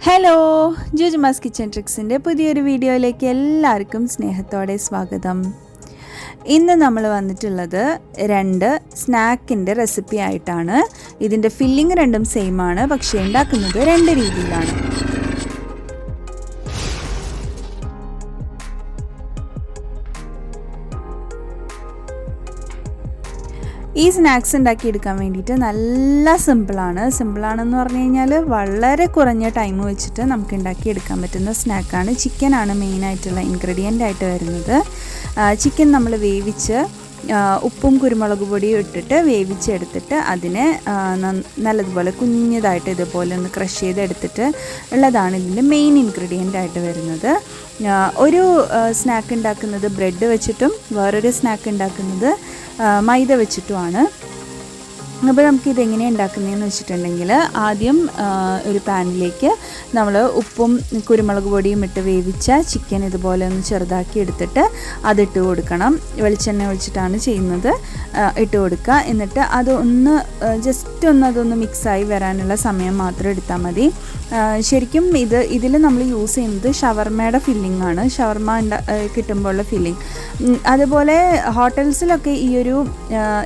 Hello ജുജുമാസ് kitchen ട്രിക്സിന്റെ പുതിയൊരു വീഡിയോയിലേക്ക് എല്ലാവർക്കും സ്നേഹത്തോടെ സ്വാഗതം. ഇന്ന് നമ്മൾ വന്നിട്ടുള്ളത് രണ്ട് സ്നാക്കിന്റെ റെസിപ്പി ആയിട്ടാണ്. ഇതിന്റെ ഫില്ലിംഗ് രണ്ടും സെയിം ആണ്. പക്ഷേ ഉണ്ടാക്കുന്നത് രണ്ട് രീതിയിലാണ്. ഈ സ്നാക്സ് ഉണ്ടാക്കി എടുക്കാൻ വേണ്ടിയിട്ട് നല്ല സിമ്പിളാണ് സിമ്പിളാണെന്ന് പറഞ്ഞു കഴിഞ്ഞാൽ വളരെ കുറഞ്ഞ ടൈം വെച്ചിട്ട് നമുക്ക് ഉണ്ടാക്കി എടുക്കാൻ പറ്റുന്ന സ്നാക്കാണ് ചിക്കനാണ് മെയിനായിട്ടുള്ള ഇൻഗ്രീഡിയന്റ് ആയിട്ട് വരുന്നത്. ചിക്കൻ നമ്മൾ വേവിച്ച് ഉപ്പും കുരുമുളക് പൊടിയും ഇട്ടിട്ട് വേവിച്ചെടുത്തിട്ട് അതിനെ നല്ലതുപോലെ കുഞ്ഞതായിട്ട് ഇതുപോലെ ഒന്ന് ക്രഷ് ചെയ്തെടുത്തിട്ട് ഉള്ളതാണ് ഇതിന്റെ മെയിൻ ഇൻഗ്രീഡിയന്റ് ആയിട്ട് വരുന്നത്. ഒരു സ്നാക്ക് ഉണ്ടാക്കുന്നത് ബ്രെഡ് വെച്ചിട്ടും വേറൊരു സ്നാക്ക് ഉണ്ടാക്കുന്നത് മൈദ വെച്ചിട്ടുമാണ്. അപ്പോൾ നമുക്ക് ഇതെങ്ങനെ ഉണ്ടാക്കുന്നതെന്ന് വെച്ചിട്ടുണ്ടെങ്കിൽ ആദ്യം ഒരു പാനിലേക്ക് നമ്മൾ ഉപ്പും കുരുമുളക് പൊടിയും ഇട്ട് വേവിച്ച ചിക്കൻ ഇതുപോലെ ഒന്ന് ചെറുതാക്കി എടുത്തിട്ട് അതിട്ട് കൊടുക്കണം. വെളിച്ചെണ്ണ ഒഴിച്ചിട്ടാണ് ചെയ്യുന്നത്. ഇട്ട് കൊടുക്കുക. എന്നിട്ട് അത് ഒന്ന് ജസ്റ്റ് ഒന്ന് അതൊന്ന് മിക്സായി വരാനുള്ള സമയം മാത്രം എടുത്താൽ മതി. ശരിക്കും ഇത് ഇതിൽ നമ്മൾ യൂസ് ചെയ്യുന്നത് ഷവർമയുടെ ഫില്ലിംഗ് ആണ്. ഷവർമ കിട്ടുമ്പോഴുള്ള ഫില്ലിംഗ് അതുപോലെ ഹോട്ടൽസിലൊക്കെ ഈ ഒരു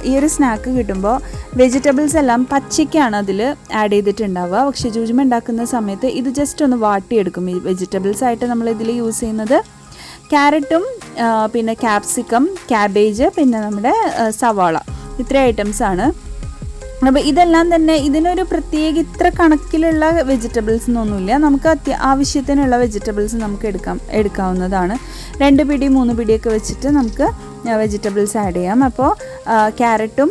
ഈ ഒരു സ്നാക്ക് കിട്ടുമ്പോൾ വെജിറ്റബിൾസ് എല്ലാം പച്ചയ്ക്കാണ് അതിൽ ആഡ് ചെയ്തിട്ടുണ്ടാവുക. പക്ഷേ ജൂജുമ ഉണ്ടാക്കുന്ന സമയത്ത് ഇത് ജസ്റ്റ് ഒന്ന് വാട്ടിയെടുക്കും. ഈ വെജിറ്റബിൾസ് ആയിട്ട് നമ്മൾ ഇതിൽ യൂസ് ചെയ്യുന്നത് ക്യാരറ്റും പിന്നെ ക്യാപ്സിക്കം ക്യാബേജ് പിന്നെ നമ്മുടെ സവാള. ഇത്ര ഐറ്റംസാണ് അപ്പോൾ ഇതെല്ലാം തന്നെ ഇതിനൊരു പ്രത്യേക ഇത്ര കണക്കിലുള്ള വെജിറ്റബിൾസ് ഒന്നുമില്ല. നമുക്ക് അത്യ ആവശ്യത്തിനുള്ള വെജിറ്റബിൾസ് നമുക്ക് എടുക്കാം എടുക്കാവുന്നതാണ്. രണ്ട് പിടി മൂന്ന് പിടിയൊക്കെ വെച്ചിട്ട് നമുക്ക് വെജിറ്റബിൾസ് ആഡ് ചെയ്യാം. അപ്പോൾ ക്യാരറ്റും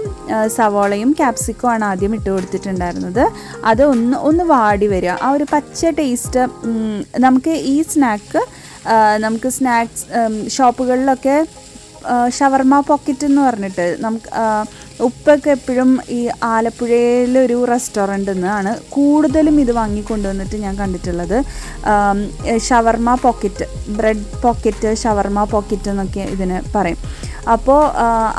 സവോളയും ക്യാപ്സിക്കും ആണ് ആദ്യം ഇട്ട് കൊടുത്തിട്ടുണ്ടായിരുന്നത്. അത് ഒന്ന് ഒന്ന് വാടി വരിക. ആ ഒരു പച്ച ടേസ്റ്റ് നമുക്ക് ഈ സ്നാക്ക് നമുക്ക് സ്നാക്സ് ഷോപ്പുകളിലൊക്കെ ഷവർമ പോക്കറ്റ് എന്ന് പറഞ്ഞിട്ട് നമുക്ക് ഉപ്പൊക്കെ എപ്പോഴും ഈ ആലപ്പുഴയിലൊരു റെസ്റ്റോറന്റ് നിന്നാണ് കൂടുതലും ഇത് വാങ്ങിക്കൊണ്ടുവന്നിട്ട് ഞാൻ കണ്ടിട്ടുള്ളത്. Shawarma pocket bread pocket shawarma pocket എന്നൊക്കെ ഇതിന് പറയും. അപ്പോൾ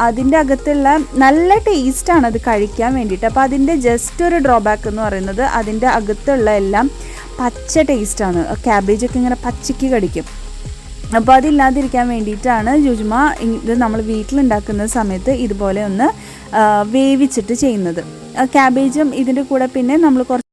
അതിന്റെ അകത്തുള്ള നല്ല ടേസ്റ്റാണ് അത് കഴിക്കാൻ വേണ്ടിയിട്ട്. അപ്പോൾ അതിന്റെ ജസ്റ്റ് ഒരു ഡ്രോബാക്ക് എന്ന് പറയുന്നത് അതിന്റെ അകത്തുള്ള എല്ലാം പച്ച ടേസ്റ്റാണ് ക്യാബേജൊക്കെ ഇങ്ങനെ പച്ചയ്ക്ക് കടിക്കും. അപ്പോൾ അതില്ലാതിരിക്കാൻ വേണ്ടിയിട്ടാണ് ജുജുമ ഇത് നമ്മൾ വീട്ടിലുണ്ടാക്കുന്ന സമയത്ത് ഇതുപോലെ ഒന്ന് വേവിച്ചിട്ട് ചെയ്യുന്നത്. ക്യാബേജും ഇതിന്റെ കൂടെ പിന്നെ നമ്മൾ കുറച്ച്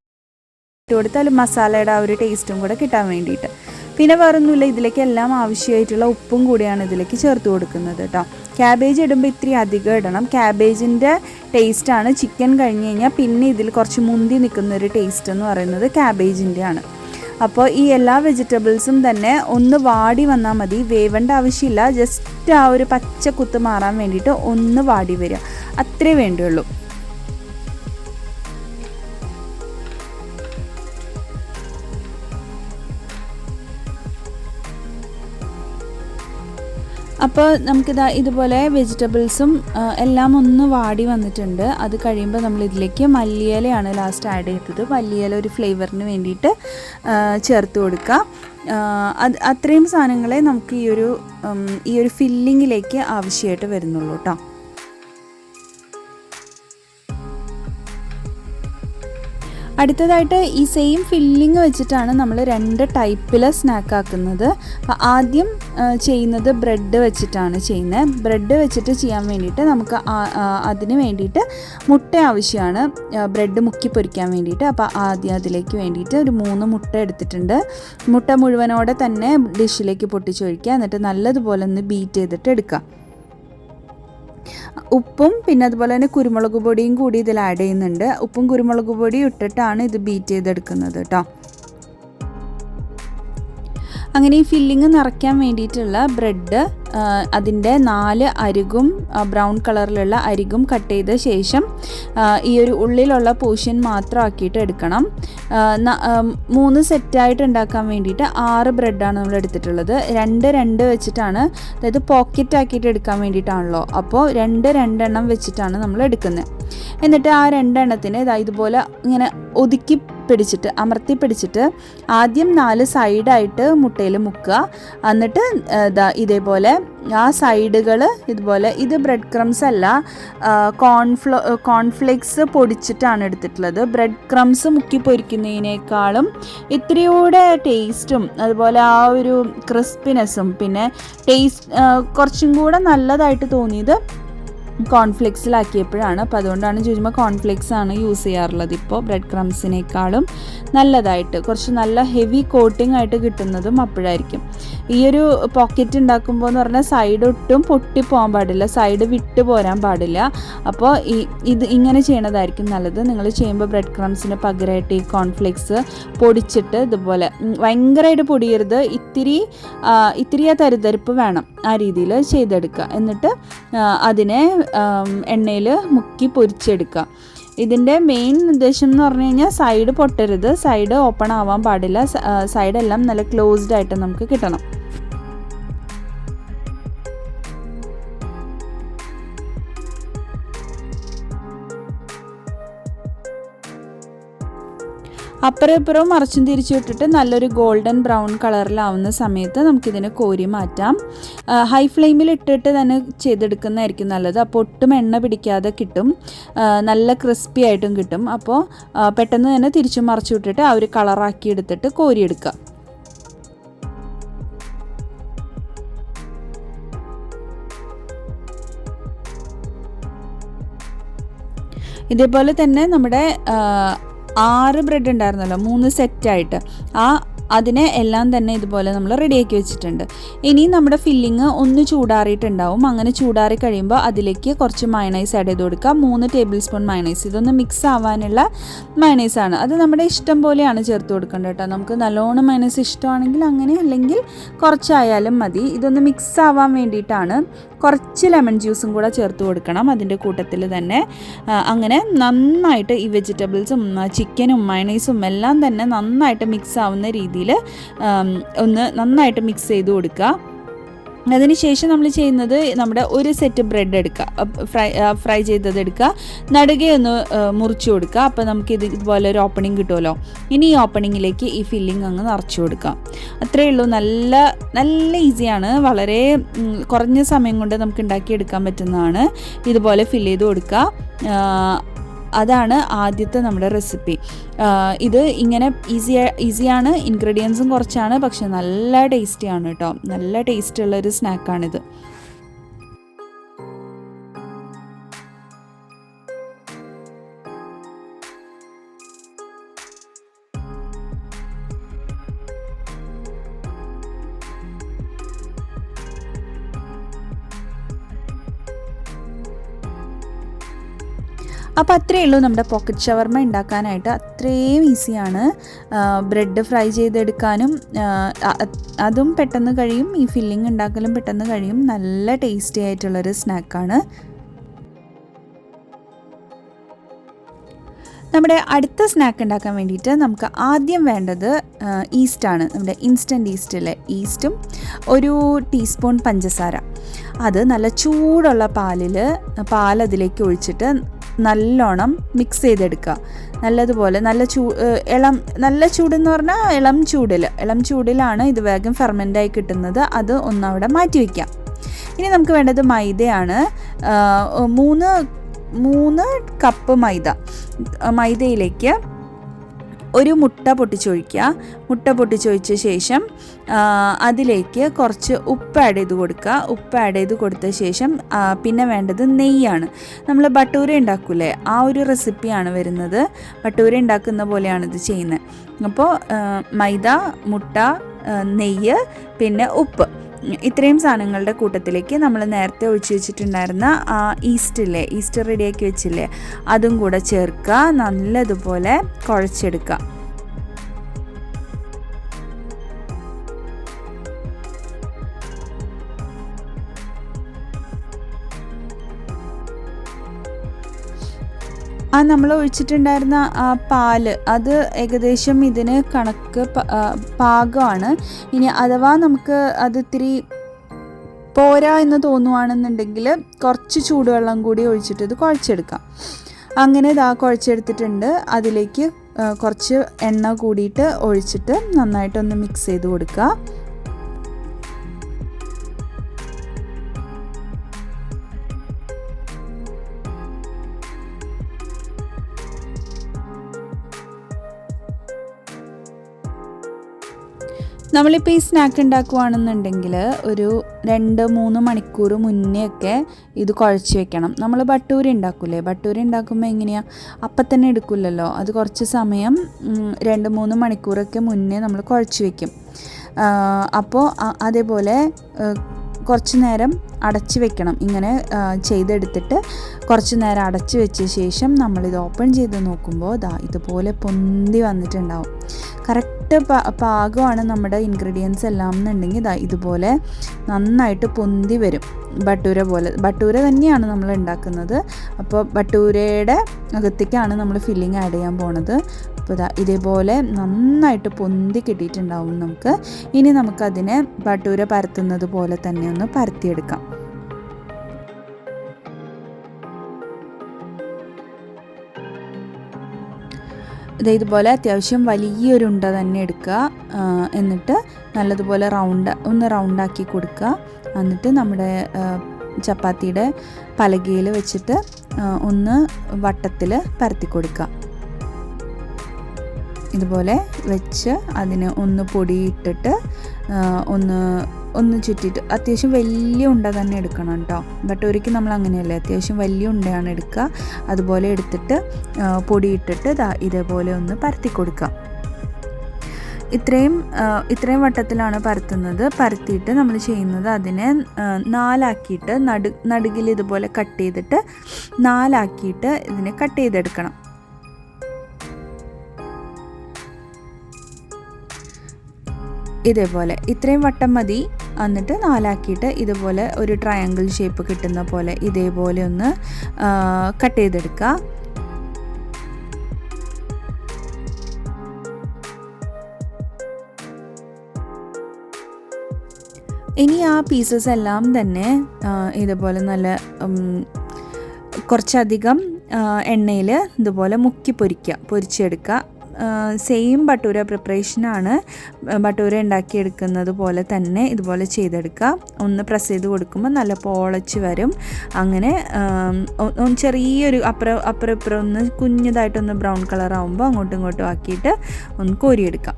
ഇട്ട് കൊടുത്താൽ മസാലയുടെ ആ ഒരു ടേസ്റ്റും കൂടെ കിട്ടാൻ വേണ്ടിയിട്ട്. പിന്നെ വേറൊന്നുമില്ല ഇതിലേക്ക് എല്ലാം ആവശ്യമായിട്ടുള്ള ഉപ്പും കൂടിയാണ് ഇതിലേക്ക് ചേർത്ത് കൊടുക്കുന്നത് കേട്ടോ. ക്യാബേജ് ഇടുമ്പോൾ ഇത്തിരി അധികം ഇടണം. ക്യാബേജിന്റെ ടേസ്റ്റാണ് ചിക്കൻ കഴിഞ്ഞ് കഴിഞ്ഞാൽ പിന്നെ ഇതിൽ കുറച്ച് മുന്തി നിൽക്കുന്ന ഒരു ടേസ്റ്റ് എന്ന് പറയുന്നത് ക്യാബേജിന്റെ ആണ് അപ്പോൾ ഈ എല്ലാ വെജിറ്റബിൾസും തന്നെ ഒന്ന് വാടി വന്നാൽ മതി. വേവേണ്ട ആവശ്യമില്ല. ജസ്റ്റ് ആ ഒരു പച്ച കുത്ത് മാറാൻ വേണ്ടിയിട്ട് ഒന്ന് വാടി വരിക. അത്രേ വേണ്ടുള്ളൂ. അപ്പോൾ നമുക്കിതാ ഇതുപോലെ വെജിറ്റബിൾസും എല്ലാം ഒന്ന് വാടി വന്നിട്ടുണ്ട്. അത് കഴിയുമ്പോൾ നമ്മൾ ഇതിലേക്ക് മല്ലിയിലയാണ് ലാസ്റ്റ് ആഡ് ചെയ്തത്. മല്ലിയില ഒരു ഫ്ലേവറിന് വേണ്ടിയിട്ട് ചേർത്ത് കൊടുക്കുക. അത് അത്രയും സാധനങ്ങളെ നമുക്ക് ഈ ഒരു ഈ ഒരു ഫില്ലിങ്ങിലേക്ക് ആവശ്യമായിട്ട് വരുന്നുള്ളൂ കേട്ടോ. അടുത്തതായിട്ട് ഈ സെയിം ഫില്ലിങ് വെച്ചിട്ടാണ് നമ്മൾ രണ്ട് ടൈപ്പിൽ സ്നാക്ക് ആക്കുന്നത്. ആദ്യം ചെയ്യുന്നത് ബ്രെഡ് വെച്ചിട്ടാണ് ചെയ്യുന്നത് ബ്രെഡ് വെച്ചിട്ട് ചെയ്യാൻ വേണ്ടിയിട്ട് നമുക്ക് അതിന് വേണ്ടിയിട്ട് മുട്ട ആവശ്യമാണ് ബ്രെഡ് മുക്കി പൊരിക്കാൻ വേണ്ടിയിട്ട്. അപ്പോൾ ആദ്യം അതിലേക്ക് വേണ്ടിയിട്ട് ഒരു മൂന്ന് മുട്ട എടുത്തിട്ടുണ്ട്. മുട്ട മുഴുവനോടെ തന്നെ ഡിഷിലേക്ക് പൊട്ടിച്ചൊഴിക്കുക. എന്നിട്ട് നല്ലതുപോലെ ഒന്ന് ബീറ്റ് ചെയ്തിട്ട് എടുക്കുക. ഉപ്പും പിന്നെ അതുപോലെ തന്നെ കുരുമുളക് പൊടിയും കൂടി ഇതിൽ ആഡ് ചെയ്യുന്നുണ്ട്. ഉപ്പും കുരുമുളക് പൊടിയും ഇട്ടിട്ടാണ് ഇത് ബീറ്റ് ചെയ്തെടുക്കുന്നത് കേട്ടോ അങ്ങനെ ഈ ഫില്ലിങ് നിറയ്ക്കാൻ വേണ്ടിയിട്ടുള്ള ബ്രെഡ് അതിന്റെ നാല് അരികും ബ്രൗൺ കളറിലുള്ള അരികും കട്ട് ചെയ്ത ശേഷം ഈ ഒരു ഉള്ളിലുള്ള പോർഷൻ മാത്രമാക്കിയിട്ട് എടുക്കണം. മൂന്ന് സെറ്റായിട്ട് ഉണ്ടാക്കാൻ വേണ്ടിയിട്ട് ആറ് ബ്രെഡാണ് നമ്മൾ എടുത്തിട്ടുള്ളത്. രണ്ട് രണ്ട് വെച്ചിട്ടാണ് അതായത് പോക്കറ്റ് ആക്കിയിട്ട് എടുക്കാൻ വേണ്ടിയിട്ടാണല്ലോ. അപ്പോൾ രണ്ട് രണ്ടെണ്ണം വെച്ചിട്ടാണ് നമ്മൾ എടുക്കുന്നത്. എന്നിട്ട് ആ രണ്ടെണ്ണത്തിന് ഇതാ ഇതുപോലെ ഇങ്ങനെ ഒതുക്കി പിടിച്ചിട്ട് അമർത്തി പിടിച്ചിട്ട് ആദ്യം നാല് സൈഡായിട്ട് മുട്ടയിൽ മുക്കുക. എന്നിട്ട് ഇതാ ഇതേപോലെ ആ സൈഡുകൾ ഇതുപോലെ ഇത് ബ്രെഡ് ക്രംസ് അല്ല കോൺഫ്ലോ കോൺഫ്ലെക്സ് പൊടിച്ചിട്ടാണ് എടുത്തിട്ടുള്ളത്. ബ്രെഡ് ക്രംസ് മുക്കി പൊരിക്കുന്നതിനേക്കാളും ഇത്തിരിയൂടെ ടേസ്റ്റും അതുപോലെ ആ ഒരു ക്രിസ്പിനെസ്സും പിന്നെ ടേസ്റ്റ് കുറച്ചും കൂടെ നല്ലതായിട്ട് തോന്നിയത് കോൺഫ്ലെക്സിലാക്കിയപ്പോഴാണ് അപ്പോൾ അതുകൊണ്ടാണ് ചോദിക്കുമ്പോൾ കോൺഫ്ലെക്സ് ആണ് യൂസ് ചെയ്യാറുള്ളത്. ഇപ്പോൾ ബ്രെഡ് ക്രംസിനേക്കാളും നല്ലതായിട്ട് കുറച്ച് നല്ല ഹെവി കോട്ടിംഗ് ആയിട്ട് കിട്ടുന്നതും അപ്പോഴായിരിക്കും. ഈ ഒരു പോക്കറ്റ് ഉണ്ടാക്കുമ്പോൾ എന്ന് പറഞ്ഞാൽ സൈഡ് ഒട്ടും പൊട്ടിപ്പോകാൻ പാടില്ല. സൈഡ് വിട്ട് പോരാൻ പാടില്ല. അപ്പോൾ ഈ ഇത് ഇങ്ങനെ ചെയ്യണതായിരിക്കും നല്ലത്. നിങ്ങൾ ചെയ്യുമ്പോൾ ബ്രെഡ് ക്രംസിന് പകരമായിട്ട് ഈ കോൺഫ്ലെക്സ് പൊടിച്ചിട്ട് ഇതുപോലെ ഭയങ്കരമായിട്ട് പൊടിയരുത്. ഇത്തിരി ഇത്തിരി ആ തരുതരിപ്പ് വേണം ആ രീതിയിൽ ചെയ്തെടുക്കുക. എന്നിട്ട് അതിനെ എണ്ണയിൽ മുക്കി പൊരിച്ചെടുക്കുക. ഇതിന്റെ മെയിൻ ഉദ്ദേശം എന്ന് പറഞ്ഞു കഴിഞ്ഞാൽ സൈഡ് പൊട്ടരുത്. സൈഡ് ഓപ്പൺ ആവാൻ പാടില്ല. സൈഡെല്ലാം നല്ല ക്ലോസ്ഡ് ആയിട്ട് നമുക്ക് കിട്ടണം. അപ്പുറം ഇപ്പുറവും മറിച്ചും തിരിച്ചു വിട്ടിട്ട് നല്ലൊരു ഗോൾഡൻ ബ്രൗൺ കളറിലാവുന്ന സമയത്ത് നമുക്കിതിനെ കോരി മാറ്റാം. ഹൈ ഫ്ലെയിമിൽ ഇട്ടിട്ട് തന്നെ ചെയ്തെടുക്കുന്നതായിരിക്കും നല്ലത്. അപ്പോൾ ഒട്ടും എണ്ണ പിടിക്കാതെ കിട്ടും. നല്ല ക്രിസ്പി ആയിട്ടും കിട്ടും. അപ്പോൾ പെട്ടെന്ന് തന്നെ തിരിച്ചു മറിച്ചു വിട്ടിട്ട് ആ ഒരു കളറാക്കി എടുത്തിട്ട് കോരിയെടുക്കുക. ഇതേപോലെ തന്നെ നമ്മുടെ ആറ് ബ്രെഡ് ഉണ്ടായിരുന്നല്ലോ. മൂന്ന് സെറ്റായിട്ട് ആ അതിനെ എല്ലാം തന്നെ ഇതുപോലെ നമ്മൾ റെഡിയാക്കി വെച്ചിട്ടുണ്ട്. ഇനി നമ്മുടെ ഫില്ലിങ് ഒന്ന് ചൂടാറിയിട്ടുണ്ടാവും. അങ്ങനെ ചൂടാറി കഴിയുമ്പോൾ അതിലേക്ക് കുറച്ച് മയണൈസ് ആഡ് ചെയ്ത് കൊടുക്കുക. മൂന്ന് ടേബിൾ സ്പൂൺ മയണൈസ് ഇതൊന്ന് മിക്സ് ആവാനുള്ള മയണൈസ് ആണ്. അത് നമ്മുടെ ഇഷ്ടം പോലെയാണ് ചേർത്ത് കൊടുക്കേണ്ടത് കേട്ടോ. നമുക്ക് നല്ലോണം മയണൈസ് ഇഷ്ടമാണെങ്കിൽ അങ്ങനെ അല്ലെങ്കിൽ കുറച്ചായാലും മതി. ഇതൊന്ന് മിക്സ് ആവാൻ വേണ്ടിയിട്ടാണ് കുറച്ച് ലെമൺ ജ്യൂസും കൂടെ ചേർത്ത് കൊടുക്കണം അതിന്റെ കൂട്ടത്തിൽ തന്നെ. അങ്ങനെ നന്നായിട്ട് ഈ വെജിറ്റബിൾസും ചിക്കനും മയണൈസും എല്ലാം തന്നെ നന്നായിട്ട് മിക്സ് ആവുന്ന രീതിയിൽ ഒന്ന് നന്നായിട്ട് മിക്സ് ചെയ്ത് കൊടുക്കുക. അതിനുശേഷം നമ്മൾ ചെയ്യുന്നത് നമ്മുടെ ഒരു സെറ്റ് ബ്രെഡ് എടുക്കുക. ഫ്രൈ ഫ്രൈ ചെയ്തത് എടുക്കുക. നടുകെ ഒന്ന് മുറിച്ചു കൊടുക്കുക. അപ്പോൾ നമുക്ക് ഇത് ഇതുപോലെ ഒരു ഓപ്പണിംഗ് കിട്ടുമല്ലോ. ഇനി ഈ ഓപ്പണിങ്ങിലേക്ക് ഈ ഫില്ലിംഗ് അങ്ങ് നിറച്ചു കൊടുക്കാം അത്രയേ ഉള്ളൂ. നല്ല നല്ല ഈസിയാണ് വളരെ കുറഞ്ഞ സമയം കൊണ്ട് നമുക്ക് ഉണ്ടാക്കിയെടുക്കാൻ പറ്റുന്നതാണ്. ഇതുപോലെ ഫില്ല് ചെയ്ത് കൊടുക്കുക. അതാണ് ആദ്യത്തെ നമ്മുടെ റെസിപ്പി ഇത് ഇങ്ങനെ ഈസി ഈസിയാണ് ഇൻഗ്രീഡിയൻസും കുറച്ചാണ്. പക്ഷെ നല്ല ടേസ്റ്റിയാണ് കേട്ടോ നല്ല ടേസ്റ്റുള്ളൊരു സ്നാക്കാണിത് അപ്പോൾ അത്രയേ ഉള്ളൂ നമ്മുടെ പോക്കറ്റ് ഷവർമ ഉണ്ടാക്കാനായിട്ട്. അത്രയും ഈസിയാണ് ബ്രെഡ് ഫ്രൈ ചെയ്തെടുക്കാനും അതും പെട്ടെന്ന് കഴിയും. ഈ ഫില്ലിംഗ് ഉണ്ടാക്കലും പെട്ടെന്ന് കഴിയും. നല്ല ടേസ്റ്റി ആയിട്ടുള്ളൊരു സ്നാക്കാണ് നമ്മുടെ അടുത്ത സ്നാക്ക് ഉണ്ടാക്കാൻ വേണ്ടിയിട്ട് നമുക്ക് ആദ്യം വേണ്ടത് ഈസ്റ്റാണ് നമ്മുടെ ഇൻസ്റ്റന്റ് ഈസ്റ്റിലെ ഈസ്റ്റും ഒരു ടീസ്പൂൺ പഞ്ചസാര. അത് നല്ല ചൂടുള്ള പാലിൽ പാൽ അതിലേക്ക് ഒഴിച്ചിട്ട് നല്ലോണം മിക്സ് ചെയ്തെടുക്കുക. നല്ലതുപോലെ നല്ല ചൂ ഇളം നല്ല ചൂടെന്ന് പറഞ്ഞാൽ ഇളം ചൂടിൽ ഇളം ചൂടിലാണ് ഇത് വേഗം ഫെർമെന്റായി കിട്ടുന്നത്. അത് ഒന്നവിടെ മാറ്റി വയ്ക്കാം ഇനി നമുക്ക് വേണ്ടത് മൈദയാണ്. മൂന്ന് മൂന്ന് കപ്പ് മൈദ മൈദയിലേക്ക് ഒരു മുട്ട പൊട്ടിച്ചൊഴിക്കുക. മുട്ട പൊട്ടിച്ചൊഴിച്ച ശേഷം അതിലേക്ക് കുറച്ച് ഉപ്പ് ആഡ് ചെയ്ത് കൊടുക്കുക. ഉപ്പ് ആഡ് ചെയ്ത് കൊടുത്ത ശേഷം പിന്നെ വേണ്ടത് നെയ്യാണ്. നമ്മൾ ബട്ടൂര ഉണ്ടാക്കൂലേ ആ ഒരു റെസിപ്പിയാണ് വരുന്നത്. ബട്ടൂര ഉണ്ടാക്കുന്ന പോലെയാണ് ഇത് ചെയ്യുന്നത്. അപ്പോൾ മൈദ മുട്ട നെയ്യ് പിന്നെ ഉപ്പ്. ഇത്രയും സാധനങ്ങളുടെ കൂട്ടത്തിലേക്ക് നമ്മൾ നേരത്തെ ഒഴിച്ച് വെച്ചിട്ടുണ്ടായിരുന്ന ഈസ്റ്റില്ലേ ഈസ്റ്റർ റെഡിയാക്കി വെച്ചില്ലേ? അതും കൂടെ ചേർക്കുക. നല്ലതുപോലെ കുഴച്ചെടുക്കുക. ആ നമ്മൾ ഒഴിച്ചിട്ടുണ്ടായിരുന്ന ആ പാൽ അത് ഏകദേശം ഇതിന് കണക്ക് പാകമാണ്. ഇനി അഥവാ നമുക്ക് അത് ഇത്തിരി പോരാ എന്ന് തോന്നുവാണെന്നുണ്ടെങ്കിൽ കുറച്ച് ചൂടുവെള്ളം കൂടി ഒഴിച്ചിട്ട് ഇത് കുഴച്ചെടുക്കാം. അങ്ങനെ ഇതാ കുഴച്ചെടുത്തിട്ടുണ്ട്. അതിലേക്ക് കുറച്ച് എണ്ണ കൂടിയിട്ട് ഒഴിച്ചിട്ട് നന്നായിട്ടൊന്ന് മിക്സ് ചെയ്ത് കൊടുക്കുക നമ്മളിപ്പോൾ ഈ സ്നാക്ക് ഉണ്ടാക്കുവാണെന്നുണ്ടെങ്കിൽ ഒരു രണ്ട് മൂന്ന് മണിക്കൂർ മുന്നേ ഒക്കെ ഇത് കുഴച്ച് വെക്കണം. നമ്മൾ ബട്ടൂരി ഉണ്ടാക്കൂലേ ബട്ടൂരി ഉണ്ടാക്കുമ്പോൾ എങ്ങനെയാണ് അപ്പം തന്നെ എടുക്കില്ലല്ലോ അത് കുറച്ച് സമയം രണ്ട് മൂന്ന് മണിക്കൂറൊക്കെ മുന്നേ നമ്മൾ കുഴച്ച് വെക്കും. അപ്പോൾ അതേപോലെ കുറച്ച് നേരം അടച്ച് വെക്കണം. ഇങ്ങനെ ചെയ്തെടുത്തിട്ട് കുറച്ച് നേരം അടച്ച് വെച്ച ശേഷം നമ്മളിത് ഓപ്പൺ ചെയ്ത് നോക്കുമ്പോൾ ദാ ഇതുപോലെ പൊന്തി വന്നിട്ടുണ്ടാവും. കറക്റ്റ് പാകമാണ് നമ്മുടെ ഇൻഗ്രീഡിയൻസ് എല്ലാം എന്നുണ്ടെങ്കിൽ ഇതാ ഇതുപോലെ നന്നായിട്ട് പൊന്തി വരും. ബട്ടൂര പോലെ ബട്ടൂര തന്നെയാണ് നമ്മൾ ഉണ്ടാക്കുന്നത്. അപ്പോൾ ബട്ടൂരയുടെ അകത്തേക്കാണ് നമ്മൾ ഫില്ലിങ് ആഡ് ചെയ്യാൻ പോണത്. അപ്പോൾ ഇതാ ഇതേപോലെ നന്നായിട്ട് പൊന്തി കിട്ടിയിട്ടുണ്ടാവും നമുക്ക്. ഇനി നമുക്കതിനെ ബട്ടൂര പരത്തുന്നത് പോലെ തന്നെ ഒന്ന് പരത്തിയെടുക്കാം. ഇത് ഇതുപോലെ അത്യാവശ്യം വലിയൊരു ഉണ്ട തന്നെ എടുക്കുക എന്നിട്ട് നല്ലതുപോലെ റൗണ്ട് ഒന്ന് റൗണ്ടാക്കി കൊടുക്കുക. എന്നിട്ട് നമ്മുടെ ചപ്പാത്തിയുടെ പലകയിൽ വെച്ചിട്ട് ഒന്ന് വട്ടത്തിൽ പരത്തി കൊടുക്കുക. ഇതുപോലെ വെച്ച് അതിന് ഒന്ന് പൊടിയിട്ടിട്ട് ഒന്ന് ഒന്ന് ചുറ്റിയിട്ട് അത്യാവശ്യം വലിയ ഉണ്ട തന്നെ എടുക്കണം കേട്ടോ ബട്ട് ഒരിക്കലും നമ്മൾ അങ്ങനെയല്ലേ. അത്യാവശ്യം വലിയ ഉണ്ടയാണ് എടുക്കുക അതുപോലെ എടുത്തിട്ട് പൊടിയിട്ടിട്ട് ഇതേപോലെ ഒന്ന് പരത്തി കൊടുക്കുക ഇത്രയും ഇത്രയും വട്ടത്തിലാണ് പരത്തുന്നത്. പരത്തിയിട്ട് നമ്മൾ ചെയ്യുന്നത് അതിനെ നാലാക്കിയിട്ട് നടു നടുകിൽ ഇതുപോലെ കട്ട് ചെയ്തിട്ട് നാലാക്കിയിട്ട് ഇതിനെ കട്ട് ചെയ്തെടുക്കണം. ഇതേപോലെ. ഇത്രയും വട്ടം മതി. എന്നിട്ട് നാലാക്കിയിട്ട് ഇതുപോലെ ഒരു ട്രയാങ്കിൾ ഷേപ്പ് കിട്ടുന്ന പോലെ ഇതേപോലെ ഒന്ന് കട്ട് ചെയ്തെടുക്കുക. ഇനി ആ പീസസ് എല്ലാം തന്നെ ഇതുപോലെ നല്ല കുറച്ചധികം എണ്ണയിൽ ഇതുപോലെ മുക്കി പൊരിക്കുക പൊരിച്ചെടുക്കുക. സെയിം ബട്ടൂര പ്രിപ്പറേഷനാണ് ബട്ടൂര ഉണ്ടാക്കിയെടുക്കുന്നത് പോലെ തന്നെ ഇതുപോലെ ചെയ്തെടുക്കുക. ഒന്ന് പ്രസ് ചെയ്ത് കൊടുക്കുമ്പോൾ നല്ല പോളച്ച് വരും. അങ്ങനെ ചെറിയൊരു അപ്പുറം അപ്പുറം ഇപ്പുറം ഒന്ന് കുഞ്ഞതായിട്ടൊന്ന് ബ്രൗൺ കളർ ആകുമ്പോൾ അങ്ങോട്ടും ഇങ്ങോട്ടും ആക്കിയിട്ട് ഒന്ന് കോരിയെടുക്കാം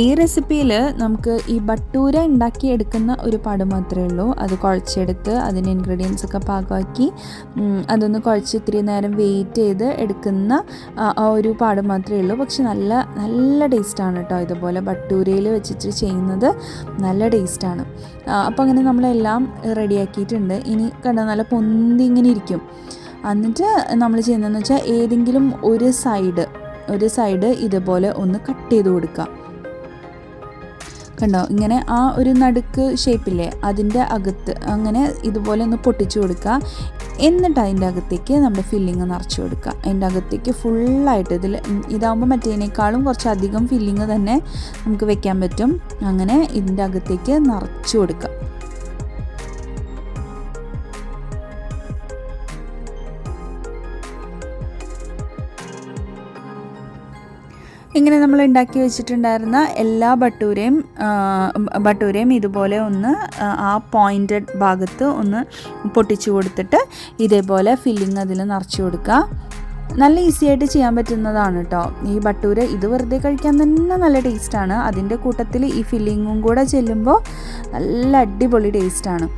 ഈ റെസിപ്പിയിൽ നമുക്ക് ഈ ബട്ടൂര ഉണ്ടാക്കിയെടുക്കുന്ന ഒരു പാട് മാത്രമേ ഉള്ളൂ. അത് കുഴച്ചെടുത്ത് അതിന് ഇൻഗ്രീഡിയൻസ് ഒക്കെ പാകമാക്കി അതൊന്ന് കുഴച്ച് ഇത്തിരി നേരം വെയിറ്റ് ചെയ്ത് എടുക്കുന്ന ആ ഒരു പാട് മാത്രമേ ഉള്ളൂ. പക്ഷെ നല്ല നല്ല ടേസ്റ്റാണ് കേട്ടോ ഇതുപോലെ ബട്ടൂരയിൽ വെച്ചിട്ട് ചെയ്യുന്നത്. നല്ല ടേസ്റ്റാണ് അപ്പോൾ അങ്ങനെ നമ്മളെല്ലാം റെഡിയാക്കിയിട്ടുണ്ട് ഇനി കണ്ടോ നല്ല പൊന്തി ഇങ്ങനെ ഇരിക്കും. എന്നിട്ട് നമ്മൾ ചെയ്യുന്നതെന്ന് വെച്ചാൽ ഏതെങ്കിലും ഒരു സൈഡ് ഒരു സൈഡ് ഇതുപോലെ ഒന്ന് കട്ട് ചെയ്ത് കൊടുക്കുക. കണ്ടോ ഇങ്ങനെ ആ ഒരു നടുക്ക് ഷേപ്പില്ലേ അതിന്റെ അകത്ത് അങ്ങനെ ഇതുപോലെ ഒന്ന് പൊട്ടിച്ചു കൊടുക്കുക. എന്നിട്ട് അതിന്റെ അകത്തേക്ക് നമ്മുടെ ഫില്ലിങ് നിറച്ച് കൊടുക്കുക. അതിന്റെ അകത്തേക്ക് ഫുള്ളായിട്ട് ഇതിൽ ഇതാകുമ്പോൾ മറ്റേതിനേക്കാളും കുറച്ചധികം ഫില്ലിങ് തന്നെ നമുക്ക് വെക്കാൻ പറ്റും. അങ്ങനെ ഇതിന്റെ അകത്തേക്ക് നിറച്ചു കൊടുക്കുക. ഇങ്ങനെ നമ്മൾ ഉണ്ടാക്കി വെച്ചിട്ടുണ്ടായിരുന്ന എല്ലാ ബട്ടൂരയും ബട്ടൂരയും ഇതുപോലെ ഒന്ന് ആ പോയിന്റഡ് ഭാഗത്ത് ഒന്ന് പൊട്ടിച്ചു കൊടുത്തിട്ട് ഇതേപോലെ ഫില്ലിങ് അതിൽ നിറച്ചു കൊടുക്കുക. നല്ല ഈസി ആയിട്ട് ചെയ്യാൻ പറ്റുന്നതാണ് കേട്ടോ ഈ ബട്ടൂര ഇത് വെറുതെ കഴിക്കാൻ തന്നെ നല്ല ടേസ്റ്റാണ് അതിന്റെ കൂട്ടത്തിൽ ഈ ഫില്ലിങ്ങും കൂടെ ചെല്ലുമ്പോൾ നല്ല അടിപൊളി ടേസ്റ്റാണ്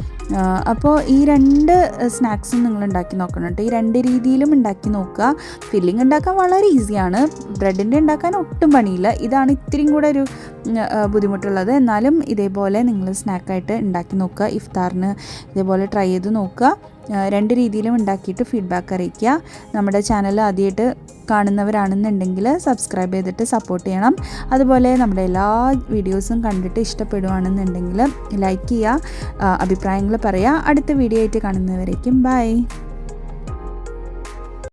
അപ്പോൾ ഈ രണ്ട് സ്നാക്സും നിങ്ങൾ ഉണ്ടാക്കി നോക്കണം കേട്ടോ ഈ രണ്ട് രീതിയിലും ഉണ്ടാക്കി നോക്കുക. ഫില്ലിംഗ് ഉണ്ടാക്കാൻ വളരെ ഈസിയാണ് ബ്രെഡിന്റെ ഉണ്ടാക്കാൻ ഒട്ടും പണിയില്ല. ഇതാണ് ഇത്തിരിയും കൂടെ ഒരു ബുദ്ധിമുട്ടുള്ളത്. എന്നാലും ഇതേപോലെ നിങ്ങൾ സ്നാക്കായിട്ട് ഉണ്ടാക്കി നോക്കുക. ഇഫ്താറിന് ഇതേപോലെ ട്രൈ ചെയ്ത് നോക്കുക. രണ്ട് രീതിയിലും ഉണ്ടാക്കിയിട്ട് ഫീഡ്ബാക്ക് അറിയിക്കുക. നമ്മുടെ ചാനൽ ആദ്യമായിട്ട് കാണുന്നവരാണെന്നുണ്ടെങ്കിൽ സബ്സ്ക്രൈബ് ചെയ്തിട്ട് സപ്പോർട്ട് ചെയ്യണം. അതുപോലെ നമ്മുടെ എല്ലാ വീഡിയോസും കണ്ടിട്ട് ഇഷ്ടപ്പെടുവാണെന്നുണ്ടെങ്കിൽ ലൈക്ക് ചെയ്യുക അഭിപ്രായങ്ങൾ പറയുക. അടുത്ത വീഡിയോ ആയിട്ട് കാണുന്നവരേക്കും ബൈ